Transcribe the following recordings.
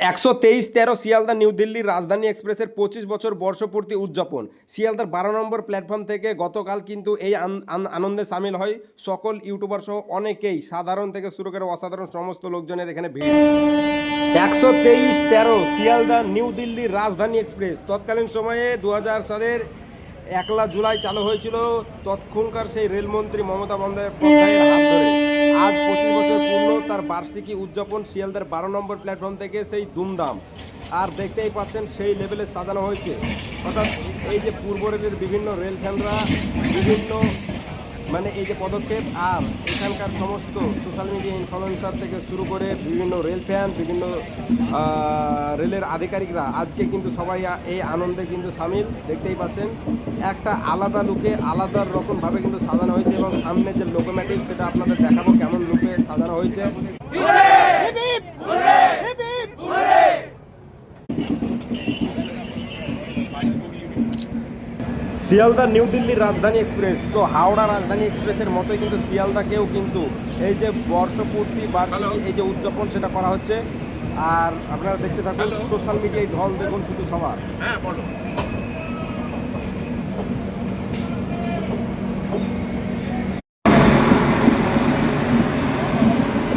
একশো তেইশ, তেরো শিয়ালদা, নিউ দিল্লির রাজধানী এক্সপ্রেসের পঁচিশ বছর বর্ষপূর্তি উদযাপন। শিয়ালদার বারো নম্বর প্ল্যাটফর্ম থেকে গতকাল কিন্তু এই আন- আন- আনন্দে সামিল হয় সকল ইউটিউবার সহ অনেকেই, সাধারণ থেকে শুরু করে অসাধারণ সমস্ত লোকজনের এখানে ভিড়। একশো তেইশ, তেরো শিয়ালদা, নিউ দিল্লির রাজধানী এক্সপ্রেস। তৎকালীন সময়ে দু হাজার সালের একলা জুলাই চালু হয়েছিল। তৎক্ষণকার সেই রেলমন্ত্রী মমতা বন্দ্যোপাধ্যায়ের হাত ধরে। আজ বছর পূর্ণ, তার বার্ষিকী উদযাপন শিয়ালদার বারো নম্বর প্ল্যাটফর্ম থেকে সেই দুমদাম। আর দেখতেই পাচ্ছেন সেই লেভেলে সাজানো হয়েছে। অর্থাৎ এই যে পূর্ব রেলের বিভিন্ন রেল ফ্যানরা বিভিন্ন মানে এই যে পদক্ষেপ, আর এখানকার সমস্ত সোশ্যাল মিডিয়া ইনফ্লুয়েন্সার থেকে শুরু করে বিভিন্ন রেল ফ্যান বিভিন্ন রেলের আধিকারিকরা আজকে কিন্তু সবাই এই আনন্দে কিন্তু সামিল। দেখতেই পাচ্ছেন, একটা আলাদা লুকে আলাদা রকমভাবে কিন্তু সাজানো হয়েছে এবং সামনে যে লোকোমেটিভ সেটা আপনাদের দেখাবো কেমন লুকে সাজানো হয়েছে। শিয়ালদা নিউ দিল্লির রাজধানী এক্সপ্রেস। তো হাওড়া রাজধানী এক্সপ্রেসের মতোই কিন্তু শিয়ালদাকেও কিন্তু এই যে বর্ষপূর্তি বার্ষিকী এই যে উদযাপন সেটা করা হচ্ছে। আর আপনারা দেখতে থাকুন সোশ্যাল মিডিয়ায় ঢল দেখুন শুধু সবার। হ্যাঁ বলো।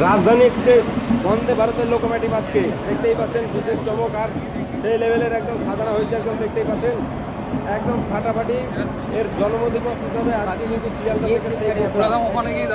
রাজধানী এক্সপ্রেস বন্দে ভারতের লোকোমেটিভ আজকে। দেখতেই পাচ্ছেন বিশেষ চমক আর সেই লেভেলের একদম সাজানো হয়েছে একদম দেখতেই পাচ্ছেন। একদম ফাটাফাটি এর জন্মদিবস হিসাবে আজকে কিন্তু দাদা ওখানে গিয়ে।